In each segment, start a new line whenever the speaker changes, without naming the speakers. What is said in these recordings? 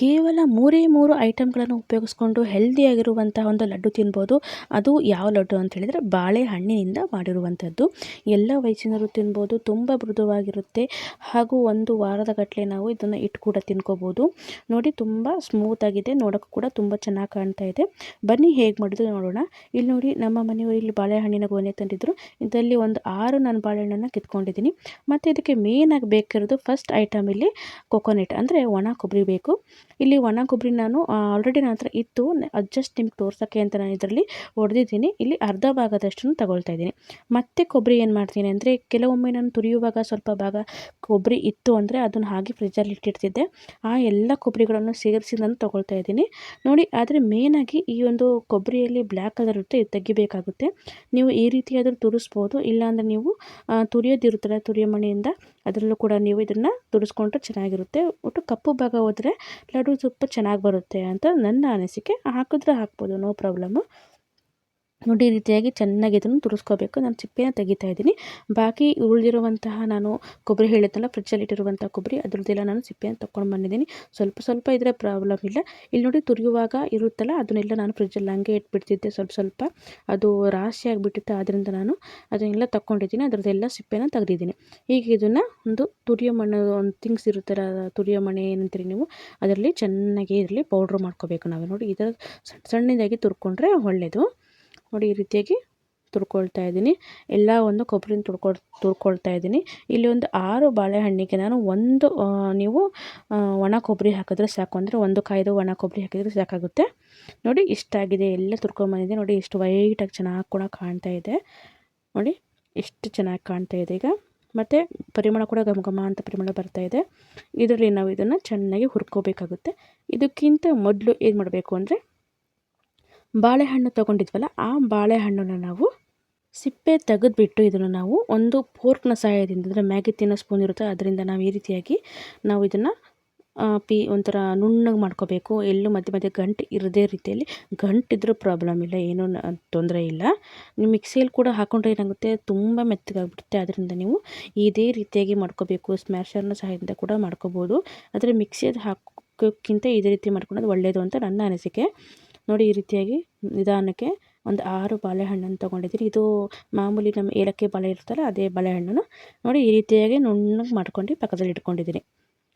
ಕೇವಲ ಮೂರೇ ಮೂರು ಐಟಮ್ಗಳನ್ನು ಉಪಯೋಗಿಸ್ಕೊಂಡು ಹೆಲ್ದಿಯಾಗಿರುವಂತಹ ಒಂದು ಲಡ್ಡು ತಿನ್ಬೋದು. ಅದು ಯಾವ ಲಡ್ಡು ಅಂತ ಹೇಳಿದರೆ ಬಾಳೆಹಣ್ಣಿನಿಂದ ಮಾಡಿರುವಂಥದ್ದು. ಎಲ್ಲ ವಯಸ್ಸಿನವರು ತಿನ್ಬೋದು, ತುಂಬ ಮೃದುವಾಗಿರುತ್ತೆ. ಹಾಗೂ ಒಂದು ವಾರದ ಗಟ್ಟಲೆ ನಾವು ಇದನ್ನು ಇಟ್ಟು ಕೂಡ ತಿನ್ಕೋಬೋದು. ನೋಡಿ, ತುಂಬ ಸ್ಮೂತಾಗಿದೆ ನೋಡೋಕ್ಕೂ ಕೂಡ ತುಂಬ ಚೆನ್ನಾಗಿ ಕಾಣ್ತಾ ಇದೆ. ಬನ್ನಿ, ಹೇಗೆ ಮಾಡಿದ್ರು ನೋಡೋಣ. ಇಲ್ಲಿ ನೋಡಿ, ನಮ್ಮ ಮನೆಯವರು ಇಲ್ಲಿ ಬಾಳೆಹಣ್ಣಿನ ಗೋನೆ ತಂದಿದ್ದರು ಇದರಲ್ಲಿ ಒಂದು ಆರು ನಾನು ಬಾಳೆಹಣ್ಣನ್ನು ಕಿತ್ಕೊಂಡಿದ್ದೀನಿ. ಮತ್ತು ಇದಕ್ಕೆ ಮೇಯ್ನಾಗಿ ಬೇಕಿರೋದು ಫಸ್ಟ್ ಐಟಮ್ ಇಲ್ಲಿ ಕೊಕೊನೆಟ್ ಅಂದರೆ ಒಣ ಕೊಬ್ಬರಿ ಬೇಕು. ಇಲ್ಲಿ ಒಣ ಕೊಬ್ಬರಿ ನಾನು ಆಲ್ರೆಡಿ ನನ್ನ ಹತ್ರ ಇತ್ತು. ಅಡ್ಜಸ್ಟ್ ಜಸ್ಟ್ ನಿಮ್ಗೆ ತೋರ್ಸೋಕ್ಕೆ ಅಂತ ನಾನು ಇದರಲ್ಲಿ ಹೊಡೆದಿದ್ದೀನಿ. ಇಲ್ಲಿ ಅರ್ಧ ಭಾಗದಷ್ಟು ತಗೊಳ್ತಾ ಇದ್ದೀನಿ. ಮತ್ತೆ ಕೊಬ್ಬರಿ ಏನು ಮಾಡ್ತೀನಿ ಅಂದರೆ, ಕೆಲವೊಮ್ಮೆ ನಾನು ತುರಿಯುವಾಗ ಸ್ವಲ್ಪ ಭಾಗ ಕೊಬ್ಬರಿ ಇತ್ತು ಅಂದರೆ ಅದನ್ನು ಹಾಗೆ ಫ್ರಿಜ್ಜಲ್ಲಿ ಇಟ್ಟಿರ್ತಿದ್ದೆ. ಆ ಎಲ್ಲ ಕೊಬ್ಬರಿಗಳನ್ನು ಸೇರಿಸಿ ನಾನು ತೊಗೊಳ್ತಾ ಇದ್ದೀನಿ. ನೋಡಿ, ಆದರೆ ಮೇನಾಗಿ ಈ ಒಂದು ಕೊಬ್ಬರಿಯಲ್ಲಿ ಬ್ಲ್ಯಾಕ್ ಕಲರ್ ಇರುತ್ತೆ, ಇದು ತೆಗಿಬೇಕಾಗುತ್ತೆ. ನೀವು ಈ ರೀತಿಯಾದರೂ ತುರಿಸ್ಬೋದು. ಇಲ್ಲಾಂದರೆ ನೀವು ತುರಿಯೋದಿರುತ್ತಲ್ಲ, ತುರಿಯೋ ಮಣೆಯಿಂದ ಅದರಲ್ಲೂ ಕೂಡ ನೀವು ಇದನ್ನು ದುಡಿಸ್ಕೊಂಡ್ರೆ ಚೆನ್ನಾಗಿರುತ್ತೆ. ಒಟ್ಟು ಕಪ್ಪು ಭಾಗ ಹೋದರೆ ಲಡ್ಡು ಸ್ವಲ್ಪ ಚೆನ್ನಾಗಿ ಬರುತ್ತೆ ಅಂತ ನನ್ನ ಅನಿಸಿಕೆ. ಹಾಕಿದ್ರೆ ಹಾಕ್ಬೋದು ನೋ ಪ್ರಾಬ್ಲಮ್ಮು ನೋಡಿ, ಈ ರೀತಿಯಾಗಿ ಚೆನ್ನಾಗಿ ಇದನ್ನು ತುರಿಸ್ಕೋಬೇಕು ನಾನು ಸಿಪ್ಪೆನ ತೆಗಿತಾ ಇದ್ದೀನಿ. ಬಾಕಿ ಉಳಿದಿರುವಂತಹ ನಾನು ಕೊಬ್ಬರಿ ಹೇಳಿದ್ನಲ್ಲ ಫ್ರಿಜ್ಜಲ್ಲಿ ಇಟ್ಟಿರುವಂಥ ಕೊಬ್ಬರಿ, ಅದರದ್ದೆಲ್ಲ ನಾನು ಸಿಪ್ಪೆನ ತೊಗೊಂಡು ಬಂದಿದ್ದೀನಿ. ಸ್ವಲ್ಪ ಸ್ವಲ್ಪ ಇದ್ರೆ ಪ್ರಾಬ್ಲಮ್ ಇಲ್ಲ. ಇಲ್ಲಿ ನೋಡಿ, ತುರಿಯುವಾಗ ಇರುತ್ತಲ್ಲ, ಅದನ್ನೆಲ್ಲ ನಾನು ಫ್ರಿಜ್ಜಲ್ಲಿ ಹಂಗೆ ಇಟ್ಬಿಡ್ತಿದ್ದೆ ಸ್ವಲ್ಪ ಸ್ವಲ್ಪ. ಅದು ರಾಶಿ ಆಗಿಬಿಟ್ಟಿತ್ತು ಆದ್ದರಿಂದ ನಾನು ಅದನ್ನೆಲ್ಲ ತಗೊಂಡಿದ್ದೀನಿ ಅದರದ್ದೆಲ್ಲ ಸಿಪ್ಪೆನ ತೆಗೆದಿದ್ದೀನಿ. ಈಗ ಇದನ್ನು ಒಂದು ತುರಿಯೋ ಮಣ್ಣು, ಒಂದು ಥಿಂಗ್ಸ್ ಇರುತ್ತಲ್ಲ, ತುರಿಯೋ ಮಣ್ಣು ಏನಂತೀರಿ ನೀವು, ಅದರಲ್ಲಿ ಚೆನ್ನಾಗಿ ಇರಲಿ ಪೌಡ್ರ್ ಮಾಡ್ಕೋಬೇಕು ನಾವು. ನೋಡಿ, ಈ ಥರ ಸಣ್ಣ ಸಣ್ಣದಾಗಿ ತುರ್ಕೊಂಡ್ರೆ ಒಳ್ಳೆಯದು ನೋಡಿ ಈ ರೀತಿಯಾಗಿ ತುರ್ಕೊಳ್ತಾ ಇದ್ದೀನಿ. ಎಲ್ಲ ಒಂದು ಕೊಬ್ಬರಿನ ತುರ್ಕೊಳ್, ತುರ್ಕೊಳ್ತಾ ಇದ್ದೀನಿ. ಇಲ್ಲಿ ಒಂದು ಆರು ಬಾಳೆಹಣ್ಣಿಗೆ ನಾನು ಒಂದು ನೀವು ಒಣ ಕೊಬ್ಬರಿ ಹಾಕಿದ್ರೆ ಸಾಕು. ಅಂದರೆ ಒಂದು ಕಾಯ್ದು ಒಣ ಕೊಬ್ಬರಿ ಹಾಕಿದರೆ ಸಾಕಾಗುತ್ತೆ. ನೋಡಿ ಇಷ್ಟಾಗಿದೆ. ಎಲ್ಲ ತುರ್ಕೊಂಬಂದಿದೆ ನೋಡಿ ಇಷ್ಟು ವೈಟಾಗಿ ಚೆನ್ನಾಗಿ ಕೂಡ ಕಾಣ್ತಾ ಇದೆ. ನೋಡಿ ಇಷ್ಟು ಚೆನ್ನಾಗಿ ಕಾಣ್ತಾ ಇದೆ ಈಗ. ಮತ್ತು ಪರಿಮಳ ಕೂಡ ಘಮ ಘಮ ಅಂತ ಪರಿಮಳ ಬರ್ತಾ ಇದೆ. ಇದರಲ್ಲಿ ನಾವು ಇದನ್ನು ಚೆನ್ನಾಗಿ ಹುರ್ಕೋಬೇಕಾಗುತ್ತೆ. ಇದಕ್ಕಿಂತ ಮೊದಲು ಏನು ಮಾಡಬೇಕು ಅಂದರೆ ಬಾಳೆಹಣ್ಣು ತೊಗೊಂಡಿದ್ವಲ್ಲ, ಆ ಬಾಳೆಹಣ್ಣನ್ನು ನಾವು ಸಿಪ್ಪೆ ತೆಗೆದುಬಿಟ್ಟು ಇದನ್ನು ನಾವು ಒಂದು ಫೋರ್ಕ್ನ ಸಹಾಯದಿಂದ, ಅಂದರೆ ಮ್ಯಾಗಿ ತಿನ್ನೋ ಸ್ಪೂನ್ ಇರುತ್ತೆ, ಅದರಿಂದ ನಾವು ಈ ರೀತಿಯಾಗಿ ನಾವು ಇದನ್ನು ಪಿ, ಒಂಥರ ನುಣ್ಣಗೆ ಮಾಡ್ಕೋಬೇಕು. ಎಲ್ಲೂ ಮಧ್ಯೆ ಮಧ್ಯೆ ಗಂಟು ಇರದೇ ರೀತಿಯಲ್ಲಿ. ಗಂಟಿದ್ರೂ ಪ್ರಾಬ್ಲಮ್ ಇಲ್ಲ, ಏನೂ ತೊಂದರೆ ಇಲ್ಲ. ನೀವು ಮಿಕ್ಸಿಯಲ್ಲಿ ಕೂಡ ಹಾಕೊಂಡ್ರೆ ಏನಾಗುತ್ತೆ, ತುಂಬ ಮೆತ್ತಗಾಗ್ಬಿಡುತ್ತೆ. ಅದರಿಂದ ನೀವು ಇದೇ ರೀತಿಯಾಗಿ ಮಾಡ್ಕೋಬೇಕು. ಸ್ಮ್ಯಾಶರ್ನ ಸಹಾಯದಿಂದ ಕೂಡ ಮಾಡ್ಕೋಬೋದು. ಆದರೆ ಮಿಕ್ಸಿಯಲ್ಲಿ ಹಾಕೋಕ್ಕಿಂತ ಇದೇ ರೀತಿ ಮಾಡ್ಕೊಳೋದು ಒಳ್ಳೆಯದು ಅಂತ ನನ್ನ ಅನಿಸಿಕೆ. ನೋಡಿ ಈ ರೀತಿಯಾಗಿ ನಿಧಾನಕ್ಕೆ ಒಂದು ಆರು ಬಾಳೆಹಣ್ಣನ್ನು ತೊಗೊಂಡಿದ್ದೀನಿ ಇದು ಮಾಮೂಲಿ ನಮ್ಮ ಏಲಕ್ಕಿ ಬಾಳೆ ಇರ್ತಲ್ಲ ಅದೇ ಬಾಳೆಹಣ್ಣನ್ನು ನೋಡಿ ಈ ರೀತಿಯಾಗಿ ನುಣ್ಣಗೆ ಮಾಡ್ಕೊಂಡು ಪಕ್ಕದಲ್ಲಿ ಇಟ್ಕೊಂಡಿದ್ದೀನಿ.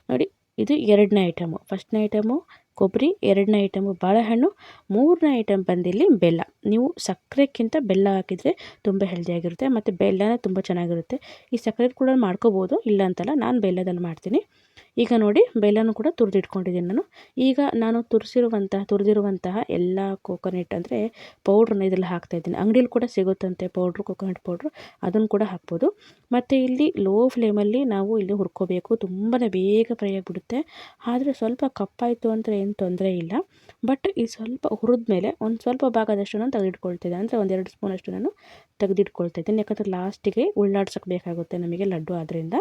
ನೋಡಿ, ಇದು ಎರಡನೇ ಐಟಮು. ಫಸ್ಟ್ನೇ ಐಟಮು ಕೊಬ್ಬರಿ, ಎರಡನೇ ಐಟಮು ಬಾಳೆಹಣ್ಣು, ಮೂರನೇ ಐಟಮ್ ಬಂದಿಲ್ಲಿ ಬೆಲ್ಲ. ನೀವು ಸಕ್ಕರೆಕ್ಕಿಂತ ಬೆಲ್ಲ ಹಾಕಿದರೆ ತುಂಬ ಹೆಲ್ದಿಯಾಗಿರುತ್ತೆ, ಮತ್ತು ಬೆಲ್ಲನೇ ತುಂಬ ಚೆನ್ನಾಗಿರುತ್ತೆ. ಈ ಸಕ್ಕರೆ ಕೂಡ ಮಾಡ್ಕೋಬೋದು, ಇಲ್ಲ ಅಂತಲ್ಲ, ನಾನು ಬೆಲ್ಲದಲ್ಲಿ ಮಾಡ್ತೀನಿ. ಈಗ ನೋಡಿ ಬೆಲ್ಲನೂ ಕೂಡ ತುರಿದಿಟ್ಕೊಂಡಿದ್ದೀನಿ ನಾನು. ಈಗ ನಾನು ತುರಿಸಿರುವಂತಹ, ತುರಿದಿರುವಂತಹ ಎಲ್ಲ ಕೋಕೋನಟ್ ಅಂದರೆ ಪೌಡ್ರನ್ನ ಇದರಲ್ಲಿ ಹಾಕ್ತಾಯಿದ್ದೀನಿ ಅಂಗಡಿಯಲ್ಲಿ ಕೂಡ ಸಿಗುತ್ತಂತೆ ಪೌಡ್ರು ಕೋಕೋನಟ್ ಪೌಡ್ರು ಅದನ್ನು ಕೂಡ ಹಾಕ್ಬೋದು. ಮತ್ತು ಇಲ್ಲಿ ಲೋ ಫ್ಲೇಮಲ್ಲಿ ನಾವು ಇಲ್ಲಿ ಹುರ್ಕೋಬೇಕು. ತುಂಬಾ ಬೇಗ ಫ್ರೈ ಆಗಿಬಿಡುತ್ತೆ. ಆದರೆ ಸ್ವಲ್ಪ ಕಪ್ಪಾಯಿತು ಅಂದರೆ ಏನು ತೊಂದರೆ ಇಲ್ಲ. ಬಟ್ ಈ ಸ್ವಲ್ಪ ಹುರಿದ ಮೇಲೆ ಒಂದು ಸ್ವಲ್ಪ ಭಾಗದಷ್ಟು ನಾನು ತೆಗೆದಿಟ್ಕೊಳ್ತಿದ್ದೆ. ಅಂದರೆ ಒಂದೆರಡು ಸ್ಪೂನಷ್ಟು ನಾನು ತೆಗೆದಿಟ್ಕೊಳ್ತಾ ಇದ್ದೀನಿ. ಯಾಕಂದರೆ ಲಾಸ್ಟಿಗೆ ಉಳ್ಳಾಡ್ಸೋಕ್ಕೆ ಬೇಕಾಗುತ್ತೆ ನಮಗೆ ಲಡ್ಡು ಆದ್ದರಿಂದ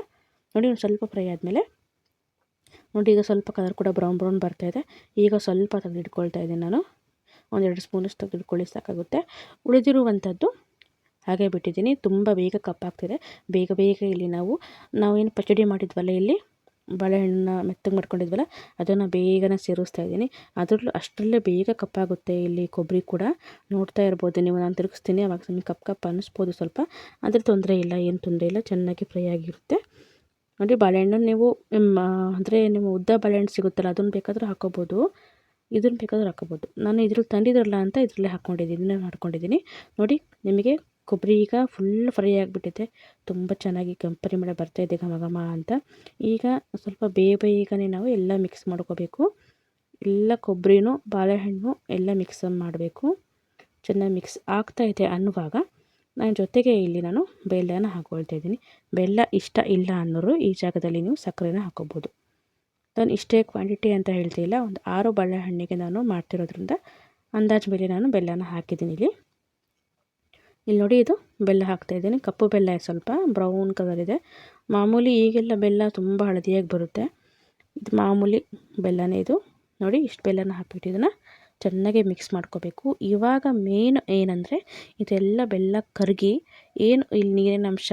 ನೋಡಿ ಒಂದು ಸ್ವಲ್ಪ ಫ್ರೈ ಆದಮೇಲೆ. ನೋಡಿ, ಈಗ ಸ್ವಲ್ಪ ಕಲರ್ ಕೂಡ ಬ್ರೌನ್ ಬ್ರೌನ್ ಬರ್ತಾಯಿದೆ ಈಗ ಸ್ವಲ್ಪ ತೆಗೆದಿಟ್ಕೊಳ್ತಾ ಇದ್ದೀನಿ ನಾನು. ಒಂದೆರಡು ಸ್ಪೂನಷ್ಟು ತೆಗೆದುಕೊಳ್ಳಿ ಸಾಕಾಗುತ್ತೆ. ಉಳಿದಿರುವಂಥದ್ದು ಹಾಗೆ ಬಿಟ್ಟಿದ್ದೀನಿ. ತುಂಬ ಬೇಗ ಕಪ್ಪಾಗ್ತಿದೆ. ಬೇಗ ಬೇಗ ಇಲ್ಲಿ ನಾವು, ನಾವೇನು ಪಚಡಿ ಮಾಡಿದ್ವಲ್ಲ ಇಲ್ಲಿ? ಬಾಳೆಹಣ್ಣನ್ನ ಮೆತ್ತಗೆ ಮಾಡ್ಕೊಂಡಿದ್ವಲ್ಲ, ಅದನ್ನು ಬೇಗನೆ ಸೇರಿಸ್ತಾ ಇದ್ದೀನಿ. ಅದರಲ್ಲೂ ಅಷ್ಟರಲ್ಲೇ ಬೇಗ ಕಪ್ಪಾಗುತ್ತೆ ಇಲ್ಲಿ ಕೊಬ್ಬರಿ ಕೂಡ. ನೋಡ್ತಾ ಇರ್ಬೋದು ನೀವು, ನಾನು ತಿರುಗಿಸ್ತೀನಿ. ಅವಾಗ ನಿಮಗೆ ಕಪ್ ಕಪ್ ಅನ್ನಿಸ್ಬೋದು ಸ್ವಲ್ಪ. ಅದ್ರ ತೊಂದರೆ ಇಲ್ಲ, ಏನು ತೊಂದರೆ ಇಲ್ಲ. ಚೆನ್ನಾಗಿ ಫ್ರೈ ಆಗಿರುತ್ತೆ. ನೋಡಿ ಬಾಳೆಹಣ್ಣು ನೀವು ಅಂದರೆ ನಿಮ್ಮ ಉದ್ದ ಬಾಳೆಹಣ್ಣು ಸಿಗುತ್ತಲ್ಲ, ಅದನ್ನು ಬೇಕಾದರೂ ಹಾಕೋಬೋದು. ಇದನ್ನು ಬೇಕಾದರೂ ಹಾಕೋಬೋದು. ನಾನು ಇದ್ರಲ್ಲಿ ತಂದಿದ್ರಲ್ಲ ಅಂತ ಇದರಲ್ಲೇ ಹಾಕ್ಕೊಂಡಿದ್ದೀನಿ ಮಾಡ್ಕೊಂಡಿದ್ದೀನಿ. ನೋಡಿ, ನಿಮಗೆ ಕೊಬ್ಬರಿ ಈಗ ಫುಲ್ ಫ್ರೈ ಆಗಿಬಿಟ್ಟಿದೆ. ತುಂಬ ಚೆನ್ನಾಗಿ ಕೆಂಪರಿ ಮಳೆ ಬರ್ತಾಯಿದೆ ಘಮ ಘಮ ಅಂತ. ಈಗ ಸ್ವಲ್ಪ ಬೇಗ ಬೇಗನೆ ನಾವು ಎಲ್ಲ ಮಿಕ್ಸ್ ಮಾಡ್ಕೋಬೇಕು. ಎಲ್ಲ ಕೊಬ್ಬರಿನೂ, ಬಾಳೆಹಣ್ಣು ಎಲ್ಲ ಮಿಕ್ಸ್ ಮಾಡಬೇಕು. ಚೆನ್ನಾಗಿ ಮಿಕ್ಸ್ ಆಗ್ತಾಯಿದೆ ಅನ್ನುವಾಗ ನಾನು ಜೊತೆಗೆ ಇಲ್ಲಿ ನಾನು ಬೆಲ್ಲನ ಹಾಕ್ಕೊಳ್ತಾ ಇದ್ದೀನಿ. ಬೆಲ್ಲ ಇಷ್ಟ ಇಲ್ಲ ಅನ್ನೋರು ಈ ಜಾಗದಲ್ಲಿ ನೀವು ಸಕ್ಕರೆನ ಹಾಕೋಬೋದು. ನಾನು ಇಷ್ಟೇ ಕ್ವಾಂಟಿಟಿ ಅಂತ ಹೇಳ್ತಿಲ್ಲ ಒಂದು ಆರು ಬಾಳೆಹಣ್ಣಿಗೆ ನಾನು ಮಾಡ್ತಿರೋದ್ರಿಂದ ಅಂದಾಜು ಮೇಲೆ ನಾನು ಬೆಲ್ಲನ ಹಾಕಿದ್ದೀನಿ ಇಲ್ಲಿ. ಇಲ್ಲಿ ನೋಡಿ ಇದು ಬೆಲ್ಲ ಹಾಕ್ತಾ ಇದ್ದೀನಿ. ಕಪ್ಪು ಬೆಲ್ಲ ಸ್ವಲ್ಪ ಬ್ರೌನ್ ಕಲರ್ ಇದೆ. ಮಾಮೂಲಿ ಈಗೆಲ್ಲ ಬೆಲ್ಲ ತುಂಬ ಹಳದಿಯಾಗಿ ಬರುತ್ತೆ. ಇದು ಮಾಮೂಲಿ ಬೆಲ್ಲನೇ ಇದು. ನೋಡಿ ಇಷ್ಟು ಬೆಲ್ಲನ ಹಾಕ್ಬಿಟ್ಟಿದ್ದನ್ನು ಚೆನ್ನಾಗಿ ಮಿಕ್ಸ್ ಮಾಡ್ಕೋಬೇಕು. ಇವಾಗ ಮೇನ್ ಏನಂದರೆ ಇದೆಲ್ಲ ಬೆಲ್ಲ ಕರಗಿ ಏನು ಇಲ್ಲಿ ನೀರಿನ ಅಂಶ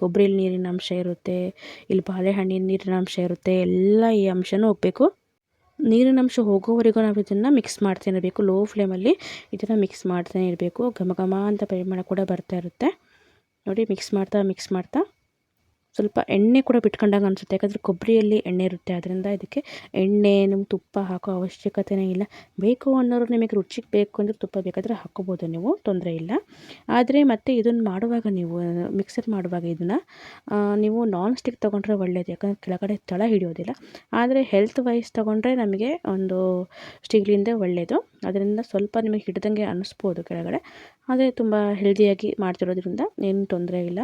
ಕೊಬ್ಬರಿ ನೀರಿನ ಅಂಶ ಇರುತ್ತೆ ಇಲ್ಲಿ ಬಾಳೆಹಣ್ಣಿನ ನೀರಿನ ಅಂಶ ಇರುತ್ತೆ, ಎಲ್ಲ ಈ ಅಂಶನೂ ಹೋಗಬೇಕು. ನೀರಿನಂಶ ಹೋಗೋವರೆಗೂ ನಾವು ಇದನ್ನು ಮಿಕ್ಸ್ ಮಾಡ್ತಾನೆ ಇರಬೇಕು. ಲೋ ಫ್ಲೇಮಲ್ಲಿ ಇದನ್ನು ಮಿಕ್ಸ್ ಮಾಡ್ತಾನೆ ಇರಬೇಕು. ಘಮ ಘಮ ಅಂತ ಪರಿಮಾಣ ಕೂಡ ಬರ್ತಾ ಇರುತ್ತೆ. ನೋಡಿ ಮಿಕ್ಸ್ ಮಾಡ್ತಾ ಮಿಕ್ಸ್ ಮಾಡ್ತಾ. ಸ್ವಲ್ಪ ಎಣ್ಣೆ ಕೂಡ ಬಿಟ್ಕೊಂಡಾಗ ಅನಿಸುತ್ತೆ. ಯಾಕಂದರೆ ಕೊಬ್ಬರಿಯಲ್ಲಿ ಎಣ್ಣೆ ಇರುತ್ತೆ. ಅದರಿಂದ ಇದಕ್ಕೆ ಎಣ್ಣೆ, ನಿಮ್ಗೆ ತುಪ್ಪ ಹಾಕೋ ಅವಶ್ಯಕತೆಯೇ ಇಲ್ಲ. ಬೇಕು ಅನ್ನೋರು ನಿಮಗೆ ರುಚಿಗೆ ಬೇಕು ಅಂದರೆ ತುಪ್ಪ ಬೇಕಾದರೆ ಹಾಕ್ಕೋಬೋದು ನೀವು ತೊಂದರೆ ಇಲ್ಲ. ಆದರೆ ಮತ್ತು ಇದನ್ನು ಮಾಡುವಾಗ ನೀವು, ಮಿಕ್ಸರ್ ಮಾಡುವಾಗ ಇದನ್ನು ನೀವು ನಾನ್ ಸ್ಟಿಕ್ ತೊಗೊಂಡ್ರೆ ಒಳ್ಳೆಯದು ಯಾಕಂದರೆ ಕೆಳಗಡೆ ತಳ ಹಿಡಿಯೋದಿಲ್ಲ. ಆದರೆ ಹೆಲ್ತ್ ವೈಸ್ ತೊಗೊಂಡ್ರೆ ನಮಗೆ ಒಂದು ಸ್ಟಿಗ್ಲಿಂದ ಒಳ್ಳೆಯದು ಅದರಿಂದ ಸ್ವಲ್ಪ ನಿಮಗೆ ಹಿಡ್ದಂಗೆ ಅನ್ನಿಸ್ಬೋದು ಕೆಳಗಡೆ. ಆದರೆ ತುಂಬ ಹೆಲ್ದಿಯಾಗಿ ಮಾಡ್ತಿರೋದ್ರಿಂದ ಏನು ತೊಂದರೆ ಇಲ್ಲ.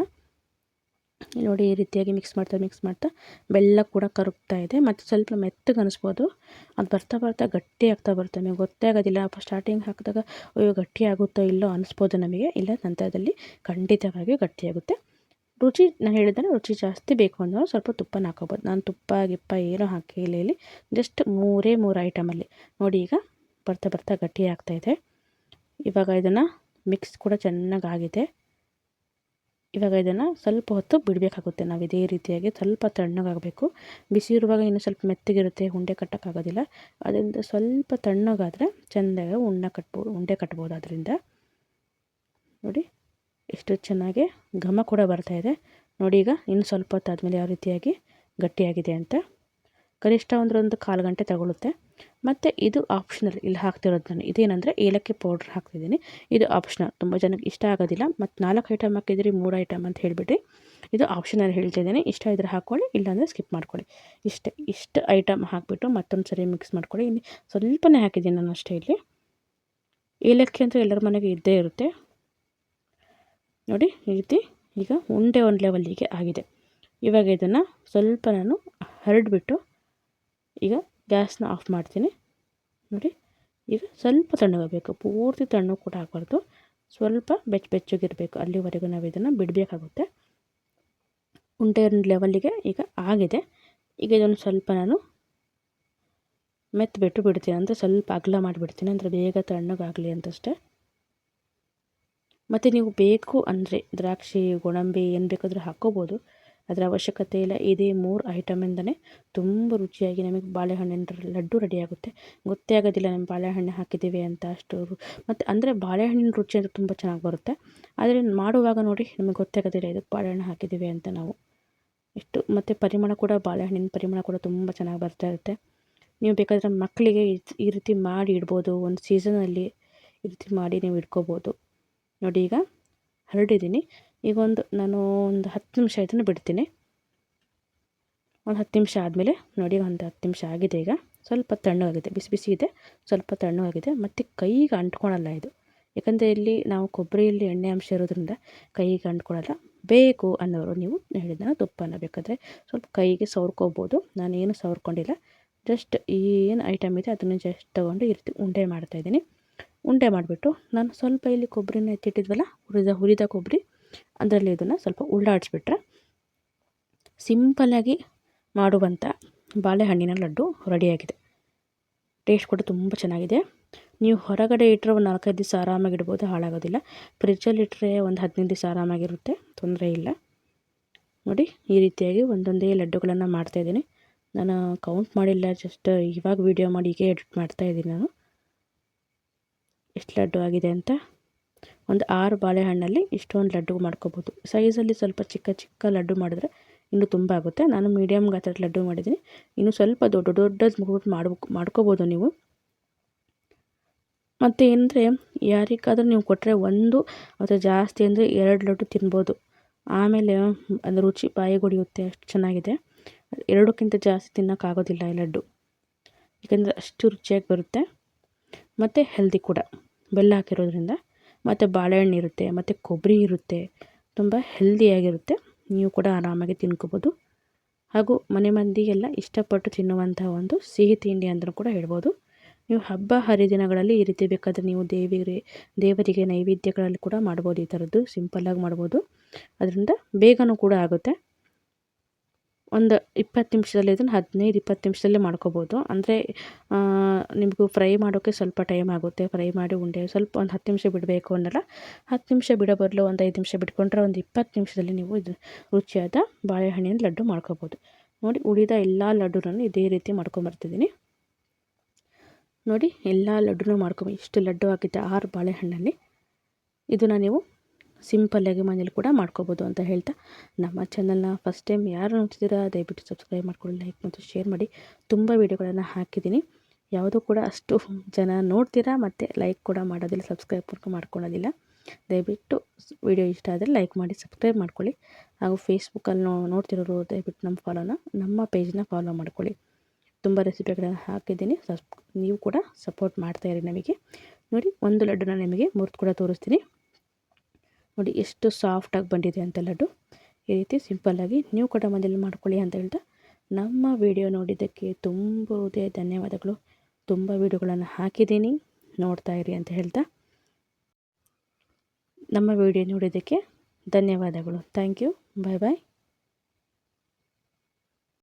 ನೋಡಿ ಈ ರೀತಿಯಾಗಿ ಮಿಕ್ಸ್ ಮಾಡ್ತಾ ಮಿಕ್ಸ್ ಮಾಡ್ತಾ ಬೆಲ್ಲ ಕೂಡ ಕರಗ್ತಾ ಇದೆ. ಮತ್ತು ಸ್ವಲ್ಪ ಮೆತ್ತಗೆ ಅನಿಸ್ಬೋದು. ಅದು ಬರ್ತಾ ಬರ್ತಾ ಗಟ್ಟಿ ಆಗ್ತಾ ಬರುತ್ತೆ. ನಮಗೆ ಗೊತ್ತೇ ಆಗೋದಿಲ್ಲ. ಸ್ಟಾರ್ಟಿಂಗ್ ಹಾಕಿದಾಗ ಅಯ್ಯೋ ಗಟ್ಟಿ ಆಗುತ್ತೋ ಇಲ್ಲೋ ಅನಿಸ್ಬೋದು ನಮಗೆ. ಇಲ್ಲ, ನಂತರದಲ್ಲಿ ಖಂಡಿತವಾಗಿಯೂ ಗಟ್ಟಿಯಾಗುತ್ತೆ ರುಚಿ ನಾನು ಹೇಳಿದ್ರೆ ರುಚಿ ಜಾಸ್ತಿ ಬೇಕು ಅಂದ್ರೆ ಸ್ವಲ್ಪ ತುಪ್ಪನ ಹಾಕೋಬೋದು ನಾನು ತುಪ್ಪ, ಗಿಪ್ಪ ಏನೂ ಹಾಕಿಲ್ಲ ಇಲ್ಲಿ. ಜಸ್ಟ್ ಮೂರೇ ಮೂರು ಐಟಮಲ್ಲಿ ನೋಡಿ ಈಗ ಬರ್ತಾ ಬರ್ತಾ ಗಟ್ಟಿ ಆಗ್ತಾಯಿದೆ ಇವಾಗ ಇದನ್ನು ಮಿಕ್ಸ್ ಕೂಡ ಚೆನ್ನಾಗಾಗಿದೆ ಇವಾಗ ಇದನ್ನು ಸ್ವಲ್ಪ ಹೊತ್ತು ಬಿಡಬೇಕಾಗುತ್ತೆ. ನಾವು ಇದೇ ರೀತಿಯಾಗಿ ಸ್ವಲ್ಪ ತಣ್ಣಗಾಗಬೇಕು. ಬಿಸಿ ಇರುವಾಗ ಇನ್ನೂ ಸ್ವಲ್ಪ ಮೆತ್ತಗಿರುತ್ತೆ, ಉಂಡೆ ಕಟ್ಟೋಕ್ಕಾಗೋದಿಲ್ಲ. ಅದರಿಂದ ಸ್ವಲ್ಪ ತಣ್ಣಗಾದರೆ ಚೆಂದಾಗಿ ಉಂಡೆ ಕಟ್ಬೋದು ಉಂಡೆ ಕಟ್ಬೋದು ಅದರಿಂದ. ನೋಡಿ, ಎಷ್ಟು ಚೆನ್ನಾಗಿ ಘಮ ಕೂಡ ಬರ್ತಾ ಇದೆ. ನೋಡಿ ಈಗ ಇನ್ನು ಸ್ವಲ್ಪ ಹೊತ್ತು ಆದಮೇಲೆ ಯಾವ ರೀತಿಯಾಗಿ ಗಟ್ಟಿಯಾಗಿದೆ ಅಂತ. ಕನಿಷ್ಠ ಒಂದರೊಂದು ಒಂದು ಕಾಲು ಗಂಟೆ ತಗೊಳುತ್ತೆ. ಮತ್ತು ಇದು ಆಪ್ಷನಲ್ ಇಲ್ಲಿ ಹಾಕ್ತಿರೋದು ನಾನು ಇದೇನೆಂದರೆ ಏಲಕ್ಕಿ ಪೌಡ್ರ್ ಹಾಕ್ತಿದ್ದೀನಿ. ಇದು ಆಪ್ಷನಲ್ ತುಂಬ ಜನಕ್ಕೆ ಇಷ್ಟ ಆಗೋದಿಲ್ಲ. ಮತ್ತು ನಾಲ್ಕು ಐಟಮ್ ಹಾಕಿದ್ರಿ ಮೂರು ಐಟಮ್ ಅಂತ ಹೇಳಿಬಿಟ್ಟು ಇದು ಆಪ್ಷನಲ್ ಹೇಳ್ತಿದ್ದೀನಿ ಇಷ್ಟ ಇದ್ರೆ ಹಾಕ್ಕೊಳ್ಳಿ ಇಲ್ಲಾಂದರೆ ಸ್ಕಿಪ್ ಮಾಡ್ಕೊಳ್ಳಿ. ಇಷ್ಟೇ, ಇಷ್ಟು ಐಟಮ್ ಹಾಕಿಬಿಟ್ಟು ಮತ್ತೊಂದು ಸರಿ ಮಿಕ್ಸ್ ಮಾಡ್ಕೊಳ್ಳಿ. ಇಲ್ಲಿ ಸ್ವಲ್ಪನೇ ಹಾಕಿದ್ದೀನಿ ನಾನು ಅಷ್ಟೇ ಇಲ್ಲಿ. ಏಲಕ್ಕಿ ಅಂತ ಎಲ್ಲರ ಮನೆಗೆ ಇದ್ದೇ ಇರುತ್ತೆ. ನೋಡಿ, ಈ ರೀತಿ ಈಗ ಉಂಡೆ ಒಂದು ಲೆವೆಲ್ಲಿಗೆ ಆಗಿದೆ. ಇವಾಗ ಇದನ್ನು ಸ್ವಲ್ಪ ನಾನು ಹರಡಿಬಿಟ್ಟು ಈಗ ಗ್ಯಾಸ್ನ ಆಫ್ ಮಾಡ್ತೀನಿ. ನೋಡಿ, ಈಗ ಸ್ವಲ್ಪ ತಣ್ಣಗಾಗಬೇಕು ಪೂರ್ತಿ ತಣ್ಣಗೆ ಕೂಡ ಹಾಕ್ಬಾರ್ದು ಸ್ವಲ್ಪ ಬೆಚ್ಚ ಬೆಚ್ಚಗಿರಬೇಕು. ಅಲ್ಲಿವರೆಗೂ ನಾವು ಇದನ್ನು ಬಿಡಬೇಕಾಗುತ್ತೆ. ಉಂಡೆ ಲೆವೆಲ್ಲಿಗೆ ಈಗ ಆಗಿದೆ. ಈಗ ಇದನ್ನು ಸ್ವಲ್ಪ ನಾನು ಮೆತ್ತಬಿಟ್ಟು ಬಿಡ್ತೀನಿ. ಅಂದರೆ ಸ್ವಲ್ಪ ಅಗಲ ಮಾಡಿಬಿಡ್ತೀನಿ. ಅಂದರೆ ಬೇಗ ತಣ್ಣಗಾಗಲಿ ಅಂತಷ್ಟೇ. ಮತ್ತು ನೀವು ಬೇಕು ಅಂದರೆ ದ್ರಾಕ್ಷಿ, ಗೋಡಂಬಿ ಏನು ಬೇಕಾದರೂ ಹಾಕ್ಕೋಬೋದು ಅದರ ಅವಶ್ಯಕತೆ ಇಲ್ಲ. ಇದೇ ಮೂರು ಐಟಮಿಂದನೇ ತುಂಬ ರುಚಿಯಾಗಿ ನಮಗೆ ಬಾಳೆಹಣ್ಣಿನ ಲಡ್ಡು ರೆಡಿಯಾಗುತ್ತೆ ಗೊತ್ತೇ ಆಗೋದಿಲ್ಲ ನಮ್ಮ ಬಾಳೆಹಣ್ಣು ಹಾಕಿದ್ದೀವಿ ಅಂತ ಅಷ್ಟು ಮತ್ತು ಅಂದರೆ ಬಾಳೆಹಣ್ಣಿನ ರುಚಿ ಅಂದರೆ ತುಂಬ ಚೆನ್ನಾಗಿ ಬರುತ್ತೆ. ಆದರೆ ಮಾಡುವಾಗ ನೋಡಿ ನಮಗೆ ಗೊತ್ತೇ ಆಗೋದಿಲ್ಲ ಇದಕ್ಕೆ ಬಾಳೆಹಣ್ಣು ಹಾಕಿದ್ದೀವಿ ಅಂತ ನಾವು. ಇಷ್ಟು. ಮತ್ತು ಪರಿಮಳ ಕೂಡ ಬಾಳೆಹಣ್ಣಿನ ಪರಿಮಳ ಕೂಡ ತುಂಬ ಚೆನ್ನಾಗಿ ಬರ್ತಾ ಇರುತ್ತೆ. ನೀವು ಬೇಕಾದರೆ ಮಕ್ಕಳಿಗೆ ಈ ರೀತಿ ಮಾಡಿ ಇಡ್ಬೋದು. ಒಂದು ಸೀಸನಲ್ಲಿ ಈ ರೀತಿ ಮಾಡಿ ನೀವು ಇಟ್ಕೋಬೋದು. ನೋಡಿ ಈಗ ಹರಡಿದ್ದೀನಿ. ಈಗ ಒಂದು ನಾನು ಒಂದು ಹತ್ತು ನಿಮಿಷ ಇದನ್ನು ಬಿಡ್ತೀನಿ. ಒಂದು ಹತ್ತು ನಿಮಿಷ ಆದಮೇಲೆ ನೋಡಿ ಒಂದು ಹತ್ತು ನಿಮಿಷ ಆಗಿದೆ ಈಗ. ಸ್ವಲ್ಪ ತಣ್ಣಗಾಗಿದೆ ಬಿಸಿ ಬಿಸಿ ಇದೆ. ಸ್ವಲ್ಪ ತಣ್ಣಗಾಗಿದೆ ಮತ್ತು ಕೈಗೆ ಅಂಟ್ಕೊಳಲ್ಲ ಇದು. ಯಾಕಂದರೆ ಇಲ್ಲಿ ನಾವು ಕೊಬ್ಬರಿಯಲ್ಲಿ ಎಣ್ಣೆ ಅಂಶ ಇರೋದ್ರಿಂದ ಕೈಗೆ ಅಂಟ್ಕೊಳಲ್ಲ. ಬೇಕು ಅನ್ನೋರು ನೀವು ಹೇಳಿದ ತುಪ್ಪನ ಬೇಕಾದರೆ ಸ್ವಲ್ಪ ಕೈಗೆ ಸವರ್ಕೋಬೋದು. ನಾನೇನು ಸವರ್ಕೊಂಡಿಲ್ಲ. ಜಸ್ಟ್ ಏನು ಐಟಮ್ ಇದೆ, ಅದನ್ನು ಜಸ್ಟ್ ತೊಗೊಂಡು ಈ ಉಂಡೆ ಮಾಡ್ತಾಯಿದ್ದೀನಿ ಉಂಡೆ ಮಾಡಿಬಿಟ್ಟು ನಾನು ಸ್ವಲ್ಪ ಇಲ್ಲಿ ಕೊಬ್ಬರಿನ ಎತ್ತಿಟ್ಟಿದ್ವಲ್ಲ, ಹುರಿದ ಹುರಿದ ಕೊಬ್ಬರಿ. ಅದರಲ್ಲಿ ಇದನ್ನು ಸ್ವಲ್ಪ ಉಳ್ಳಾಡಿಸ್ಬಿಟ್ರೆ ಸಿಂಪಲ್ಲಾಗಿ ಮಾಡುವಂಥ ಬಾಳೆಹಣ್ಣಿನ ಲಡ್ಡು ರೆಡಿಯಾಗಿದೆ. ಟೇಸ್ಟ್ ಕೂಡ ತುಂಬ ಚೆನ್ನಾಗಿದೆ. ನೀವು ಹೊರಗಡೆ ಇಟ್ಟರೆ ಒಂದು ನಾಲ್ಕೈದು ದಿವಸ ಆರಾಮಾಗಿ ಇಡ್ಬೋದು, ಹಾಳಾಗೋದಿಲ್ಲ. ಫ್ರಿಜ್ಜಲ್ಲಿ ಇಟ್ಟರೆ ಒಂದು ಹದಿನೈದು ದಿವಸ ಆರಾಮಾಗಿರುತ್ತೆ, ತೊಂದರೆ ಇಲ್ಲ. ನೋಡಿ, ಈ ರೀತಿಯಾಗಿ ಒಂದೊಂದೇ ಲಡ್ಡುಗಳನ್ನು ಮಾಡ್ತಾಯಿದ್ದೀನಿ ನಾನು ಕೌಂಟ್ ಮಾಡಿಲ್ಲ ಜಸ್ಟ್ ಇವಾಗ ವೀಡಿಯೋ ಮಾಡಿ ಹೀಗೆ ಎಡಿಟ್ ಮಾಡ್ತಾಯಿದ್ದೀನಿ ನಾನು. ಎಷ್ಟು ಲಡ್ಡು ಆಗಿದೆ ಅಂತ? ಒಂದು ಆರು ಬಾಳೆಹಣ್ಣಲ್ಲಿ ಇಷ್ಟೊಂದು ಲಡ್ಡು ಮಾಡ್ಕೋಬೋದು. ಸೈಜಲ್ಲಿ ಸ್ವಲ್ಪ ಚಿಕ್ಕ ಚಿಕ್ಕ ಲಡ್ಡು ಮಾಡಿದ್ರೆ ಇನ್ನು ತುಂಬ ಆಗುತ್ತೆ. ನಾನು ಮೀಡಿಯಮ್ ಗಾತ್ರದ ಲಡ್ಡು ಮಾಡಿದ್ದೀನಿ. ಇನ್ನು ಸ್ವಲ್ಪ ದೊಡ್ಡ ದೊಡ್ಡದು ಮುಗಿಬಿಟ್ಟು ಮಾಡ್ಬೇಕು ಮಾಡ್ಕೋಬೋದು ನೀವು. ಮತ್ತು ಏನಂದರೆ, ಯಾರಿಗಾದರೂ ನೀವು ಕೊಟ್ಟರೆ ಒಂದು ಅಥವಾ ಜಾಸ್ತಿ ಅಂದರೆ ಎರಡು ಲಡ್ಡು ತಿನ್ಬೋದು. ಆಮೇಲೆ ಅದು ರುಚಿ ಬಾಯಿಗೆ ಹೊಡಿಯುತ್ತೆ ಅಷ್ಟು ಚೆನ್ನಾಗಿದೆ. ಎರಡಕ್ಕಿಂತ ಜಾಸ್ತಿ ತಿನ್ನೋಕ್ಕಾಗೋದಿಲ್ಲ ಈ ಲಡ್ಡು. ಯಾಕಂದರೆ ಅಷ್ಟು ರುಚಿಯಾಗಿ ಬರುತ್ತೆ. ಮತ್ತು ಹೆಲ್ದಿ ಕೂಡ. ಬೆಲ್ಲ ಹಾಕಿರೋದ್ರಿಂದ. ಮತ್ತು ಬಾಳೆಹಣ್ಣು ಇರುತ್ತೆ, ಮತ್ತು ಕೊಬ್ಬರಿ ಇರುತ್ತೆ, ತುಂಬ ಹೆಲ್ದಿಯಾಗಿರುತ್ತೆ ನೀವು ಕೂಡ ಆರಾಮಾಗಿ ತಿನ್ಕೋಬೋದು. ಹಾಗೂ ಮನೆ ಮಂದಿಗೆಲ್ಲ ಇಷ್ಟಪಟ್ಟು ತಿನ್ನುವಂಥ ಒಂದು ಸಿಹಿ ತಿಂಡಿ ಅಂತಲೂ ಕೂಡ ಹೇಳ್ಬೋದು. ನೀವು ಹಬ್ಬ ಹರಿದಿನಗಳಲ್ಲಿ ಈ ರೀತಿ ಬೇಕಾದರೆ ನೀವು ದೇವಿಗೆ, ದೇವರಿಗೆ ನೈವೇದ್ಯಗಳಲ್ಲಿ ಕೂಡ ಮಾಡ್ಬೋದು ಈ ಥರದ್ದು ಸಿಂಪಲ್ಲಾಗಿ ಮಾಡ್ಬೋದು. ಅದರಿಂದ ಬೇಗನೂ ಕೂಡ ಆಗುತ್ತೆ. ಒಂದು ಇಪ್ಪತ್ತು ನಿಮಿಷದಲ್ಲಿ ಇದನ್ನು ಹದಿನೈದು, ಇಪ್ಪತ್ತು ನಿಮಿಷದಲ್ಲಿ ಮಾಡ್ಕೋಬೋದು. ಅಂದರೆ ನಿಮಗೂ ಫ್ರೈ ಮಾಡೋಕ್ಕೆ ಸ್ವಲ್ಪ ಟೈಮ್ ಆಗುತ್ತೆ. ಫ್ರೈ ಮಾಡಿ ಉಂಡೆ ಸ್ವಲ್ಪ ಒಂದು ಹತ್ತು ನಿಮಿಷ ಬಿಡಬೇಕು ಅನ್ನಲ್ಲ. ಹತ್ತು ನಿಮಿಷ ಬಿಡೋ ಬದಲು ಒಂದು ಐದು ನಿಮಿಷ ಬಿಟ್ಕೊಂಡ್ರೆ ಒಂದು ಇಪ್ಪತ್ತು ನಿಮಿಷದಲ್ಲಿ ನೀವು ಇದು ರುಚಿಯಾದ ಬಾಳೆಹಣ್ಣಿನ ಲಡ್ಡು ಮಾಡ್ಕೋಬೋದು. ನೋಡಿ, ಉಳಿದ ಎಲ್ಲ ಲಡ್ಡುನೂ ಇದೇ ರೀತಿ ಮಾಡ್ಕೊಂಬರ್ತಿದ್ದೀನಿ ನೋಡಿ, ಎಲ್ಲ ಲಡ್ಡುನೂ ಮಾಡ್ಕೊಂಡು ಇಷ್ಟು ಲಡ್ಡು ಹಾಕಿದ್ದೆ ಆರು ಬಾಳೆಹಣ್ಣಲ್ಲಿ. ಇದನ್ನು ನೀವು ಸಿಂಪಲ್ಲಾಗಿ ಮನೇಲಿ ಕೂಡ ಮಾಡ್ಕೋಬೋದು ಅಂತ ಹೇಳ್ತಾ ನಮ್ಮ ಚಾನಲ್ನ ಫಸ್ಟ್ ಟೈಮ್ ಯಾರು ನೋಡ್ತಿದ್ದೀರಾ, ದಯವಿಟ್ಟು ಸಬ್ಸ್ಕ್ರೈಬ್ ಮಾಡ್ಕೊಳ್ಳಿ ಲೈಕ್ ಮತ್ತು ಶೇರ್ ಮಾಡಿ. ತುಂಬ ವೀಡಿಯೋಗಳನ್ನು ಹಾಕಿದ್ದೀನಿ. ಯಾವುದೂ ಕೂಡ ಅಷ್ಟು ಜನ ನೋಡ್ತೀರಾ ಮತ್ತು ಲೈಕ್ ಕೂಡ ಮಾಡೋದಿಲ್ಲ ಸಬ್ಸ್ಕ್ರೈಬ್ ಕೂಡ ಮಾಡ್ಕೊಳ್ಳೋದಿಲ್ಲ. ದಯವಿಟ್ಟು ವಿಡಿಯೋ ಇಷ್ಟ ಆದರೆ ಲೈಕ್ ಮಾಡಿ ಸಬ್ಸ್ಕ್ರೈಬ್ ಮಾಡ್ಕೊಳ್ಳಿ. ಹಾಗೂ ಫೇಸ್ಬುಕ್ಕಲ್ಲಿ ನೋ ನೋಡ್ತಿರೋರು ದಯವಿಟ್ಟು ನಮ್ಮ ಫಾಲೋನ ನಮ್ಮ ಪೇಜ್ನ ಫಾಲೋ ಮಾಡ್ಕೊಳ್ಳಿ. ತುಂಬ ರೆಸಿಪಿಗಳನ್ನು ಹಾಕಿದ್ದೀನಿ. ಸಬ್ ನೀವು ಕೂಡ ಸಪೋರ್ಟ್ ಮಾಡ್ತಾಯಿರಿ ನಮಗೆ. ನೋಡಿ, ಒಂದು ಲಡ್ಡುನ ನಿಮಗೆ ಮುರಿದು ಕೂಡ ತೋರಿಸ್ತೀನಿ. ನೋಡಿ ಎಷ್ಟು ಸಾಫ್ಟಾಗಿ ಬಂದಿದೆ ಅಂತ ಲಡ್ಡು. ಈ ರೀತಿ ಸಿಂಪಲ್ಲಾಗಿ ನೀವು ಕೂಡ ಮನೇಲಿ ಮಾಡ್ಕೊಳ್ಳಿ ಅಂತ ಹೇಳ್ತಾ ನಮ್ಮ ವಿಡಿಯೋ ನೋಡಿದ್ದಕ್ಕೆ ತುಂಬ ಹೃದಯ ಧನ್ಯವಾದಗಳು. ತುಂಬ ವಿಡಿಯೋಗಳನ್ನು ಹಾಕಿದ್ದೀನಿ. ನೋಡ್ತಾ ಇರಿ ಅಂತ ಹೇಳ್ತಾ ನಮ್ಮ ವಿಡಿಯೋ ನೋಡಿದ್ದಕ್ಕೆ ಧನ್ಯವಾದಗಳು. Thank you bye bye